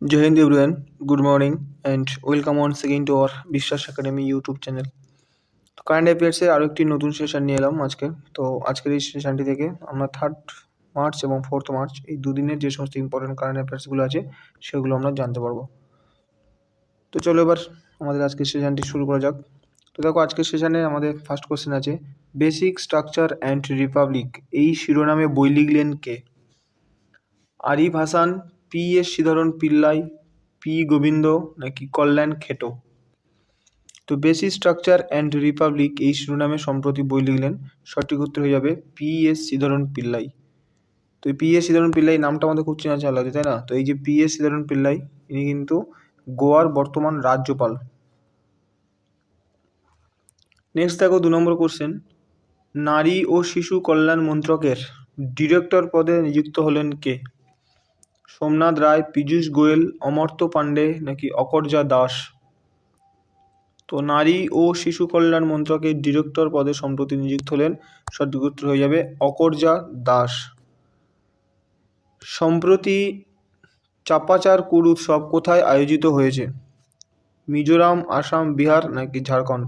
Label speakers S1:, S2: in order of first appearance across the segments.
S1: Hind everyone, good morning and welcome once again to our Biswas academy YouTube channel তো current অ্যাফেয়ার্সের আরও একটি নতুন সেশন নিয়ে এলাম আজকে। তো আজকের এই সেশনটি থেকে আমরা থার্ড মার্চ এবং ফোর্থ মার্চ এই দুদিনের যে সমস্ত ইম্পর্টেন্ট কারেন্ট অ্যাফেয়ার্সগুলো আছে সেগুলো আমরা জানতে পারব। তো চলো এবার আমাদের আজকের সেশনটি শুরু করা যাক। তো দেখো আজকের সেশনে আমাদের ফার্স্ট কোশ্চেন আছে বেসিক স্ট্রাকচার অ্যান্ড রিপাবলিক এই শিরোনামে বই লিখলেন কে? Arif Hasan P S Sreedharan Pillai, P Govinda নাকি কল্যাণ খেটো? তো বেসিক স্ট্রাকচার অ্যান্ড রিপাবলিক এই শিরোনামে সম্প্রতি বই লিখলেন, সঠিক উত্তর হয়ে যাবে পি এস শ্রীধরন পিল্লাই। তো এই পি এস শ্রীধরন পিল্লাই নামটা আমাদের খুব চেনা চেনা তাই না? তো এই যে পি এস শ্রীধরন পিল্লাই, ইনি কিন্তু গোয়ার বর্তমান রাজ্যপাল। নেক্সট দেখো দু নম্বর কোশ্চেন নারী ও শিশু কল্যাণ মন্ত্রকের ডিরেক্টর পদে নিযুক্ত হলেন কে? সোমনাথ রায়, পীযূষ গোয়েল, অমর্ত্য পাণ্ডে নাকি অকর্যা দাস? তো নারী ও শিশু কল্যাণ মন্ত্রকের ডিরেক্টর পদে সম্প্রতি নিযুক্ত হলেন সঠিক হয়ে যাবে অকর্যা দাস। সম্প্রতি চাপাচার কুর উৎসব কোথায় আয়োজিত হয়েছে? মিজোরাম, আসাম, বিহার নাকি ঝাড়খণ্ড?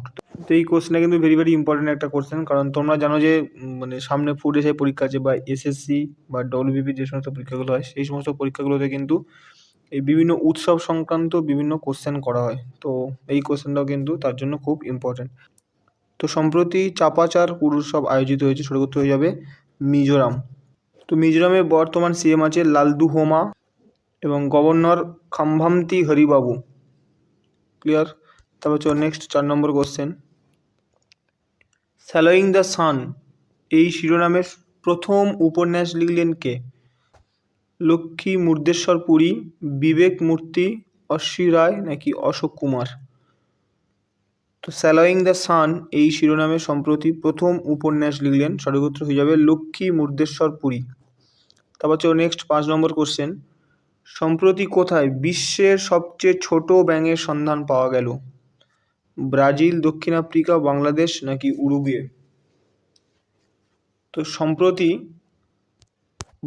S1: তো এই কোশ্চেনটা কিন্তু ভেরি ভেরি ইম্পর্টেন্ট একটা কোশ্চেন কারণ তোমরা জানো যে মানে সামনে ফুড এসে পরীক্ষা আছে বা এসএসসি বা ডব্লিউবিপি যে সমস্ত পরীক্ষাগুলো হয়, সেই সমস্ত পরীক্ষাগুলোতে কিন্তু এই বিভিন্ন উৎসব সংক্রান্ত বিভিন্ন কোশ্চেন করা হয়। তো এই কোশ্চেনটাও কিন্তু তার জন্য খুব ইম্পর্টেন্ট তো সম্প্রতি চাপাচার কুড় উৎসব আয়োজিত হয়েছে সঠিক করতে হয়ে যাবে মিজোরাম। তো মিজোরামে বর্তমান সিএম আছে লালদু হোমা এবং গভর্নর খাম্ভামতি হরিবাবু। ক্লিয়ার তারপর চলো নেক্সট চার নম্বর কোশ্চেন স্যালোয়িং দ্য সান এই শিরোনামের প্রথম উপন্যাস লিখলেন কে? লক্ষ্মী, মুর্দেশ্বর, পুরী, বিবেক, মূর্তি অশ্বী রায় নাকি অশোক কুমার? তো স্যালোয়িং দ্য সান এই শিরোনামে সম্প্রতি প্রথম উপন্যাস লিখলেন উত্তর হয়ে যাবে লক্ষ্মী, মুর্দেশ্বর, পুরী। তারপর চলো নেক্সট পাঁচ নম্বর কোশ্চেন সম্প্রতি কোথায় বিশ্বের সবচেয়ে ছোট ব্যাঙের সন্ধান পাওয়া গেল? ব্রাজিল, দক্ষিণ আফ্রিকা, বাংলাদেশ নাকি উরুগুয়ে? তো সম্প্রতি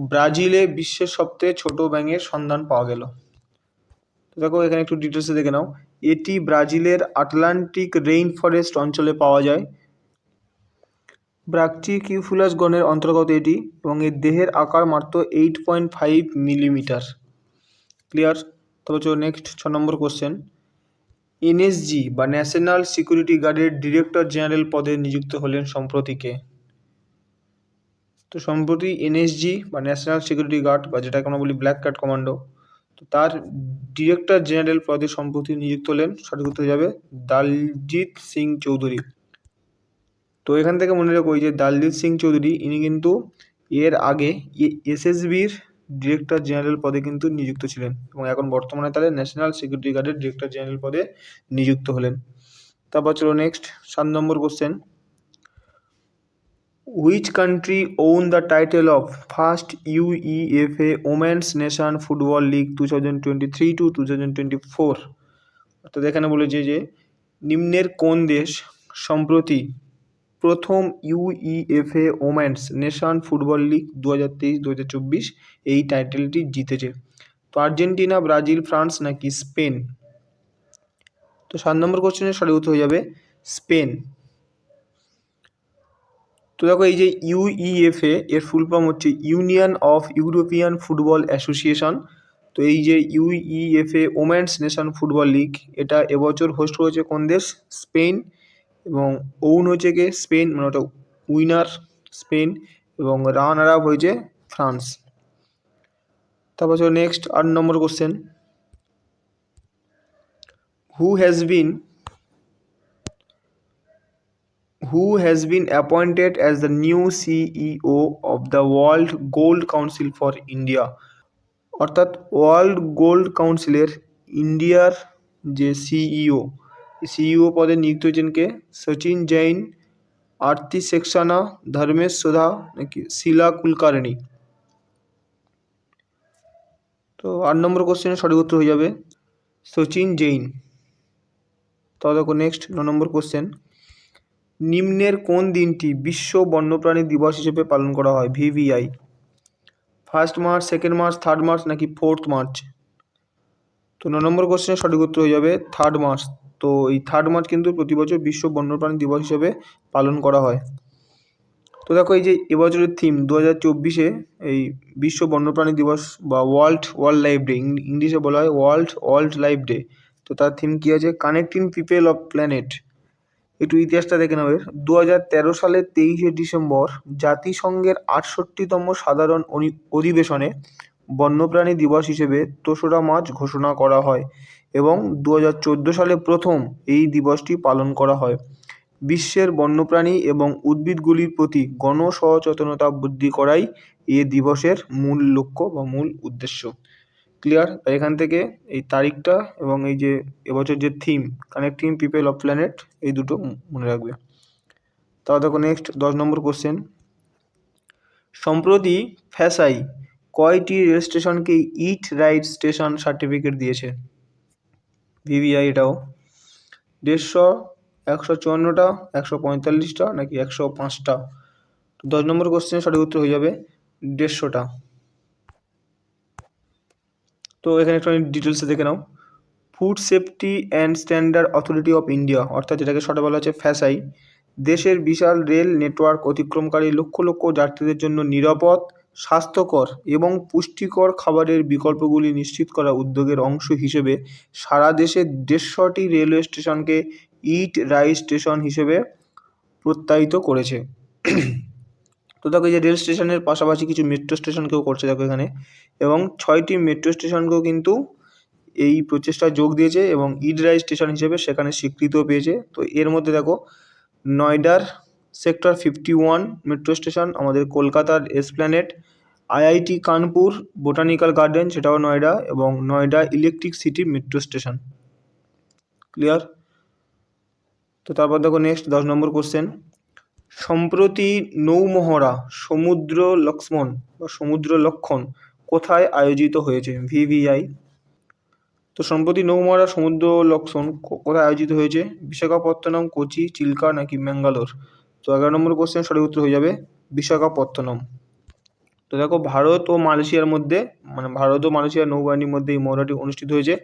S1: ব্রাজিলে বিশ্বের সবথেকে ছোট ব্যাঙের সন্ধান পাওয়া গেল। তো দেখো, এখানে একটু ডিটেলসে দেখে নাও। এটি ব্রাজিলের আটলান্টিক রেইন ফরেস্ট অঞ্চলে পাওয়া যায়। ব্রাকটিকিউফুলাস গণের অন্তর্গত এটি এবং এর দেহের আকার মাত্র eight point five millimetre clear তবে চলো নেক্সট ছ নম্বর কোশ্চেন এনএসজি বা ন্যাশনাল সিকিউরিটি গার্ডের ডিরেক্টর জেনারেল পদে নিযুক্ত হলেন সম্প্রতিকে তো সম্প্রতি এনএসজি বা ন্যাশনাল সিকিউরিটি গার্ড বা যেটাকে আমরা বলি ব্ল্যাক কার্ড কমান্ডো তো তার ডিরেক্টর জেনারেল পদে সম্প্রতি নিযুক্ত হলেন, সঠিক উত্তর যাবে দালজিৎ সিং চৌধুরী। তো এখান থেকে মনে রাখো, ওই যে দালজিৎ সিং চৌধুরী, ইনি কিন্তু এর আগে এসএসবির ডিরেক্টর জেনারেল পদে কিন্তু নিযুক্ত ছিলেন এবং এখন বর্তমানে তাহলে ন্যাশনাল সিকিউরিটি গার্ডের ডিরেক্টর জেনারেল পদে নিযুক্ত হলেন। তারপর চলো নেক্সট সাত নম্বর question which country won the title of first UEFA women's nation football league two thousand twenty three to two thousand twenty four অর্থাৎ এখানে বলেছে যে, নিম্নের কোন দেশ সম্প্রতি প্রথম UEFA women's nation football league দু হাজার তেইশ দু হাজার চব্বিশ এই টাইটেলটি জিতেছে। তো আর্জেন্টিনা, ব্রাজিল, ফ্রান্স নাকি স্পেন? তো সাত নম্বর কোশ্চেনের সঠিক উত্তর হয়ে যাবে স্পেন। তো দেখো এই যে ইউইএফএ এর ফুল ফর্ম হচ্ছে union of European football association তো এই যে UEFA women's nation football league এটা এবছর হোস্ট করেছে কোন দেশ? স্পেন। এবং ওউন হয়েছে গিয়ে স্পেন মানে ওটা উইনার স্পেন এবং রানার আপ হয়েছে ফ্রান্স। তারপর চলো নেক্সট আট নম্বর question. Who has been, who has been appointed as the new CEO of the world gold council for India. অর্থাৎ ওয়ার্ল্ড গোল্ড কাউন্সিলের ইন্ডিয়ার যে সিইও সিইও পদে নিযুক্ত হয়েছেন কে সচিন জৈন আরতি সেক্সানা ধর্মেশ সোধা নাকি শিলা কুলকার্নি তো আট নম্বর কোশ্চেনের সঠিক উত্তর হয়ে যাবে সচিন জৈন তো দেখো নেক্সট ন নম্বর কোশ্চেন নিম্নের কোন দিনটি বিশ্ব বন্যপ্রাণী দিবস হিসেবে পালন করা হয় VVI first March second March third March নাকি ফোর্থ মার্চ তো ন নম্বর কোশ্চেনের সঠিক উত্তর হয়ে যাবে থার্ড মার্চ তো এই থার্ড মার্চ কিন্তু প্রতি বছর বিশ্ব বন্যপ্রাণী দিবস হিসেবে পালন করা হয়। তো দেখো এই যে এবছরের থিম দু হাজার চব্বিশে এই বিশ্ব বন্যপ্রাণী দিবস বা ওয়ার্ল্ড ওয়ার্ল্ড লাইফ ডে ইংলিশে বলা হয় ওয়ার্ল্ড ওয়ার্ল্ড লাইফ ডে তো তার থিম কী আছে? কানেক্টিং পিপল অফ প্ল্যানেট একটু ইতিহাসটা দেখে নেবে দু হাজার তেরো সালের তেইশে ডিসেম্বর জাতিসংঘের আটষট্টিতম সাধারণ অধিবেশনে বন্যপ্রাণী দিবস হিসেবে দোসরা মার্চ ঘোষণা করা হয়। এবং দু হাজার চোদ্দ সালে প্রথম এই দিবসটি পালন করা হয়। বিশ্বের বন্যপ্রাণী এবং উদ্ভিদগুলির প্রতি গণসচেতনতা বৃদ্ধি করাই এ দিবসের মূল লক্ষ্য বা মূল উদ্দেশ্য। ক্লিয়ার? এখান থেকে এই তারিখটা এবং এই যে এবছর যে theme connecting people of planet এই দুটো মনে রাখবে। তাও দেখো নেক্সট দশ নম্বর কোশ্চেন সম্প্রতি ফ্যাসাই কয়টি রেল স্টেশনকে ইট রাইট স্টেশন সার্টিফিকেট দিয়েছে? ভিভিআই এটাও। দেড়শো, একশো চুয়ান্নটা, একশো পঁয়তাল্লিশটা নাকি একশো পাঁচটা। দশ নম্বর কোশ্চেনের সঠিক উত্তর হয়ে যাবে দেড়শোটা। তো এখানে একটু ডিটেলসে দেখে নাও। Food safety and standard authority of India অর্থাৎ যেটাকে শর্টে বলা হচ্ছে ফ্যাসাই, দেশের বিশাল রেল নেটওয়ার্ক অতিক্রমকারী লক্ষ লক্ষ যাত্রীদের জন্য নিরাপদ স্বাস্থ্যকর এবং পুষ্টিকর খাবারের বিকল্পগুলি নিশ্চিত করা উদ্যোগের অংশ হিসেবে সারা দেশে দেড়শোটি রেলওয়ে স্টেশনকে ইট রাইট স্টেশন হিসেবে প্রত্যয়িত করেছে। তো দেখো যে রেল স্টেশনের পাশাপাশি কিছু মেট্রো স্টেশনকেও করছে দেখো এখানে। এবং ছয়টি মেট্রো স্টেশনকেও কিন্তু এই প্রচেষ্টায় যোগ দিয়েছে এবং ইড রাইট স্টেশন হিসেবে সেখানে স্বীকৃতিও পেয়েছে। তো এর মধ্যে দেখো নয়ডার sector fifty one metro station আমাদের কলকাতার Esplanade IIT Kanpur botanical garden সেটাও নয়ডা, এবং Noida electric city metro station clear তো তারপর দেখো নেক্সট দশ নম্বর কোশ্চেন সম্প্রতি নৌমহড়া, সমুদ্র লক্ষ্মণ বা সমুদ্র লক্ষণ কোথায় আয়োজিত হয়েছে? ভিভিআই তো সম্প্রতি নৌমহড়া, সমুদ্র লক্ষণ কোথায় আয়োজিত হয়েছে? বিশাখাপত্তনম, কোচি, চিল্কা নাকি ম্যাঙ্গালোর? তো এগারো নম্বর কোশ্চেন সঠিক উত্তর হয়ে যাবে, বিশাখাপত্তনম। তো দেখো ভারত ও মালয়েশিয়ার মধ্যে মানে ভারত ও মালয়েশিয়ার নৌবাহিনীর মধ্যে এই মহড়াটি অনুষ্ঠিত হয়েছে।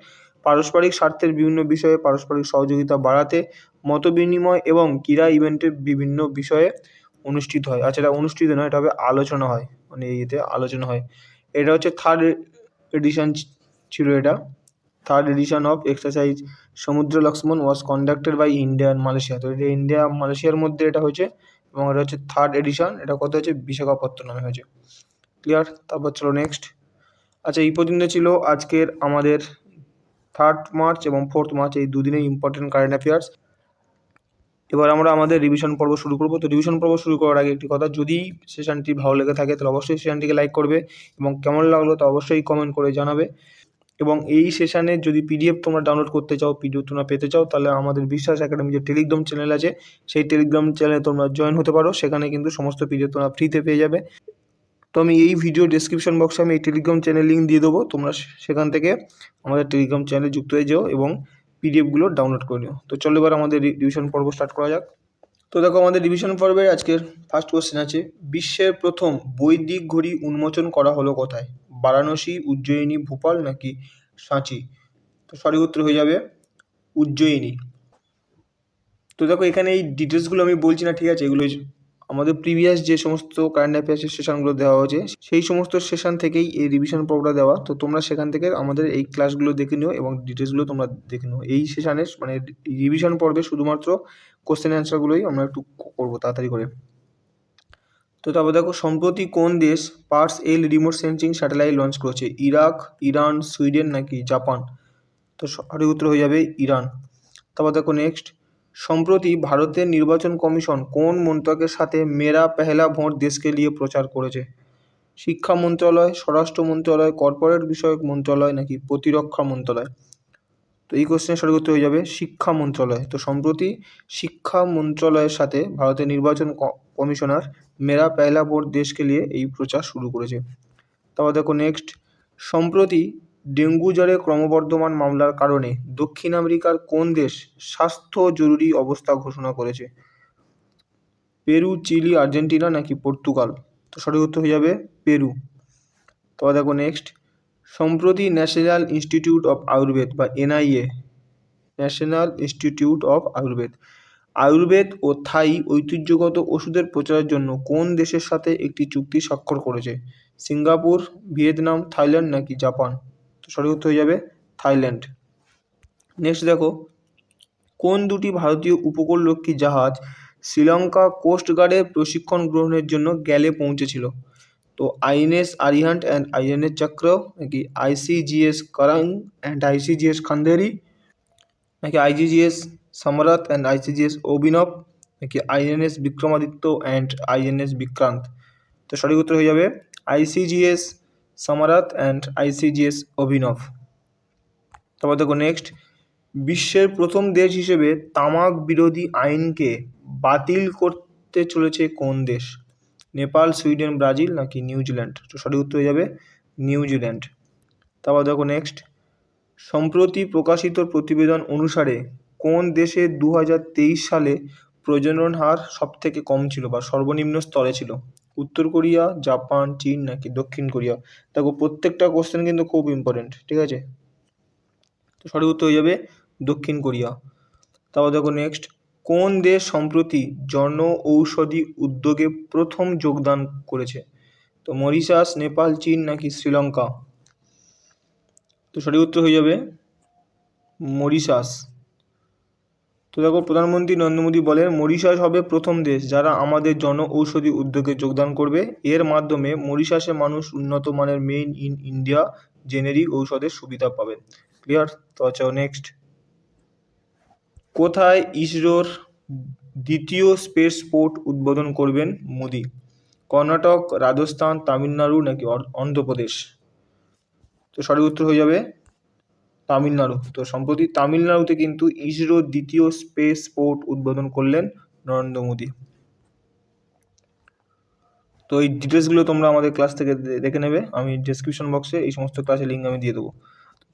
S1: পারস্পরিক স্বার্থের বিভিন্ন বিষয়ে পারস্পরিক সহযোগিতা বাড়াতে, মত বিনিময় এবং ক্রীড়া ইভেন্টের বিভিন্ন বিষয়ে অনুষ্ঠিত হয়। আচ্ছা এটা অনুষ্ঠিত নয়, এটা হবে আলোচনা হয় মানে ইয়েতে আলোচনা হয়। এটা হচ্ছে থার্ড এডিশন ছিল এটা। Third edition of exercise Samudra Laksamana was conducted by India and Malaysia তো এটা ইন্ডিয়া মালয়েশিয়ার মধ্যে এটা হয়েছে এবং এটা হচ্ছে থার্ড এডিশন এটা কত হচ্ছে বিশাখাপত্তনমে হয়েছে। ক্লিয়ার তারপর চলো নেক্সট আচ্ছা এই পর্যন্ত ছিল আজকের আমাদের থার্ড মার্চ এবং ফোর্থ মার্চ এই দুদিনের ইম্পর্টেন্ট কারেন্ট অ্যাফেয়ার্স এবার আমরা আমাদের রিভিশন পর্ব শুরু করব। তো রিভিশন পর্ব শুরু করার আগে একটি কথা, যদি সেশনটি ভালো লেগে থাকে, তাহলে অবশ্যই সেশনটিকে লাইক করবে এবং কেমন লাগল তা অবশ্যই কমেন্ট করে জানাবে। এবং এই সেশানে যদি পিডিএফ তোমরা ডাউনলোড করতে চাও পিডিএফ তোমরা পেতে চাও, তাহলে আমাদের বিশ্বাস একাডেমি যে টেলিগ্রাম চ্যানেল আছে, সেই টেলিগ্রাম চ্যানেলে তোমরা জয়েন হতে পারো। সেখানে কিন্তু সমস্ত পিডিএফ তোমরা ফ্রিতে পেয়ে যাবে। তো আমি এই ভিডিও ডেসক্রিপশন বক্সে আমি এই টেলিগ্রাম চ্যানেল লিঙ্ক দিয়ে দেবো। তোমরা সেখান থেকে আমাদের টেলিগ্রাম চ্যানেলে যুক্ত হয়ে যাও এবং পিডিএফগুলো ডাউনলোড করে নিও। তো চলো এবার আমাদের রিভিশন পর্ব স্টার্ট করা যাক। তো দেখো আমাদের রিভিশন পর্বের আজকের ফার্স্ট কোশ্চেন আছে, বিশ্বের প্রথম বৈদিক ঘড়ি উন্মোচন করা হলো কোথায়? বারাণসী, উজ্জয়িনী, ভোপাল নাকি সাঁচি? তো সঠিক উত্তর হয়ে যাবে উজ্জয়িনী। তো দেখো এখানে এই ডিটেলসগুলো আমি বলছি না, ঠিক আছে? এগুলো আমাদের প্রিভিয়াস যে সমস্ত কারেন্ট অ্যাফেয়ার্সের সেশনগুলো দেওয়া হয়েছে, সেই সমস্ত সেশন থেকেই এই রিভিশন পর্বটা দেওয়া। তো তোমরা সেখান থেকে আমাদের এই ক্লাসগুলো দেখে নিও এবং ডিটেলসগুলো তোমরা দেখে নিও। এই সেশনে মানে রিভিশন পর্বে শুধুমাত্র কোশ্চেন অ্যান্সারগুলোই আমরা একটু করব তাড়াতাড়ি করে। তো তারপর দেখো, সম্প্রতি কোন দেশ Pars L remote sensing satellite launch করেছে? ইরাক, ইরান, সুইডেন নাকি জাপান? তো সঠিক উত্তর হয়ে যাবে ইরান। তারপর দেখো নেক্সট সম্প্রতি ভারতের নির্বাচন কমিশন কোন মন্ত্রকের সাথে মেরা পেহলা ভোট দেশকে নিয়ে প্রচার করেছে? শিক্ষা মন্ত্রণালয়, স্বরাষ্ট্র মন্ত্রণালয় কর্পোরেট বিষয়ক মন্ত্রণালয় নাকি প্রতিরক্ষা মন্ত্রণালয়? তো এই কোশ্চেনের সঠিক উত্তর হয়ে যাবে শিক্ষা মন্ত্রণালয়। তো সম্প্রতি শিক্ষা মন্ত্রণালয়ের সাথে ভারতের নির্বাচন কমিশনার মেরা পেহলা ভোট দেশকে নিয়ে এই প্রচার শুরু করেছে। তারপর দেখো নেক্সট সম্প্রতি ডেঙ্গু জ্বরে ক্রমবর্ধমান মামলার কারণে দক্ষিণ আমেরিকার কোন দেশ স্বাস্থ্য জরুরি অবস্থা ঘোষণা করেছে? পেরু, চিলি, আর্জেন্টিনা নাকি পর্তুগাল? তো সঠিক উত্তর হয়ে যাবে পেরু। তারপর দেখো নেক্সট সম্প্রতি ন্যাশনাল ইনস্টিটিউট অফ আয়ুর্বেদ বা NIA, national institute of Ayurveda Ayurveda O Thai ঐতিহ্যগত ওষুধের প্রচারের জন্য কোন দেশের সাথে একটি চুক্তি স্বাক্ষর করেছে? সিঙ্গাপুর, ভিয়েতনাম, থাইল্যান্ড নাকি জাপান? তো সঠিক উত্তর হয়ে যাবে থাইল্যান্ড। নেক্সট দেখো, কোন দুটি ভারতীয় উপকূলরক্ষী জাহাজ শ্রীলঙ্কা কোস্টগার্ডের প্রশিক্ষণ গ্রহণের জন্য গ্যালে পৌঁছেছিল? তো আইএনএস আরিহান্ট অ্যান্ড আইএনএস চক্র নাকি আইসিজিএস কারাং অ্যান্ড আইসিজিএস খান্দেরি নাকি আইজিজিএস সমরথ অ্যান্ড আইসিজিএস অভিনব নাকি INS Vikramaditya and INS Vikrant তো সঠিক উত্তর হয়ে যাবে আইসিজিএস সমরথ অ্যান্ড আইসিজিএস অভিনব তারপর দেখো নেক্সট বিশ্বের প্রথম দেশ হিসেবে তামাক বিরোধী আইনকে বাতিল করতে চলেছে কোন দেশ? নেপাল, সুইডেন, ব্রাজিল নাকি নিউজিল্যান্ড তো সঠিক উত্তর হয়ে যাবে নিউজিল্যান্ড তারপর দেখো নেক্সট সম্প্রতি প্রকাশিত প্রতিবেদন অনুসারে কোন দেশে দু হাজার তেইশ সালে প্রজনন হার সবথেকে কম ছিল বা সর্বনিম্ন স্তরে ছিল? উত্তর কোরিয়া, জাপান, চীন নাকি দক্ষিণ কোরিয়া? দেখো, প্রত্যেকটা কোশ্চেন কিন্তু খুব ইম্পর্টেন্ট ঠিক আছে? তো সঠিক উত্তর হয়ে যাবে দক্ষিণ কোরিয়া। তারপর দেখো নেক্সট কোন দেশ সম্প্রতি জন ঔষধি উদ্যোগে প্রথম যোগদান করেছে? তো মরিশাস, নেপাল, চীন নাকি শ্রীলঙ্কা? তো সঠিক উত্তর হয়ে যাবে মরিশাস। তো দেখো প্রধানমন্ত্রী নরেন্দ্র মোদী বলেন, মরিশাস হবে প্রথম দেশ যারা আমাদের জন ঔষধি উদ্যোগে যোগদান করবে। এর মাধ্যমে মরিশাসে মানুষ উন্নত মানের মেইন ইন ইন্ডিয়া জেনেরিক ঔষধের সুবিধা পাবেন। ক্লিয়ার? তো আচ্ছা নেক্সট। কোথায় ইসরোর দ্বিতীয় স্পেস পোর্ট উদ্বোধন করবেন মোদী? কর্ণাটক, রাজস্থান, তামিলনাড়ু নাকি অন্ধ্রপ্রদেশ? তো সঠিক উত্তর হয়ে যাবে। তামিলনাড়ু। তো সম্প্রতি তামিলনাড়ুতে কিন্তু ইসরোর দ্বিতীয় স্পেস পোর্ট উদ্বোধন করলেন নরেন্দ্র মোদী। তো এই ডিটেলসগুলো তোমরা আমাদের ক্লাস থেকে দেখে নেবে। আমি ডেসক্রিপশন বক্সে এই সমস্ত ক্লাসের লিঙ্ক আমি দিয়ে দেবো।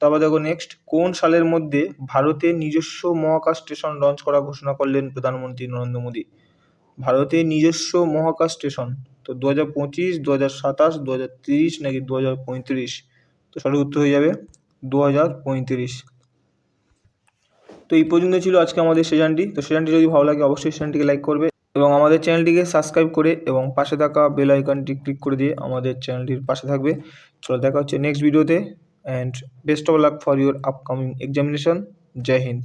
S1: তারপর দেখো নেক্সট কোন সালের মধ্যে ভারতে নিজস্ব মহাকাশ স্টেশন লঞ্চ করা ঘোষণা করলেন প্রধানমন্ত্রী নরেন্দ্র মোদী? ভারতের নিজস্ব মহাকাশ স্টেশন তো দু হাজার পঁচিশ দু হাজার সাতাশ দু হাজার তিরিশ নাকি দু হাজার পঁয়ত্রিশ? তো সঠিক উত্তর হয়ে যাবে। দু হাজার পঁয়ত্রিশ। তো এই পর্যন্ত ছিল আজকে আমাদের সেশনটি তো সেশনটি যদি ভালো লাগে, অবশ্যই সেশনটিকে লাইক করবে এবং আমাদের চ্যানেলটিকে সাবস্ক্রাইব করে এবং পাশে থাকা বেল আইকনটি ক্লিক করে দিয়ে আমাদের চ্যানেলটির পাশে থাকবে। চলো দেখা হচ্ছে নেক্সট ভিডিওতে and best of luck for your upcoming examination Jai Hind